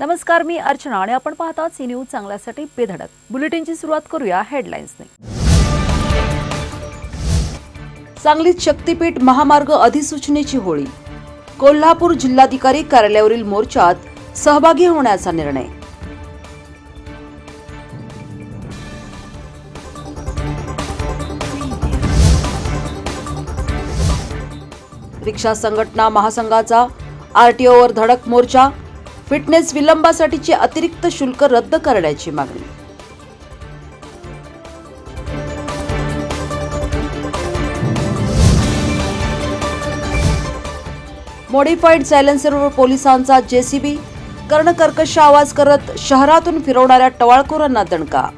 नमस्कार मी अर्चना आणि आपण पाहतात सी न्यूज चांगल्यासाठी बेधडक. बुलेटिनची सुरुवात करूया हेडलाईन्सने सांगलीत शक्तीपीठ महामार्ग अधिसूचनेची होळी. कोल्हापूर जिल्हाधिकारी कार्यालयावरील मोर्चात सहभागी होण्याचा निर्णय. रिक्षा संघटना महासंघाचा आरटीओवर धडक मोर्चा फिटनेस विलंबासाठीचे अतिरिक्त शुल्क रद्द करण्याची मागणी. मॉडिफाईड सायलेन्सरवर पोलिसांचा जेसीबी कर्णकर्कश आवाज करत शहरातून फिरवणाऱ्या टवाळखोरांना दणका.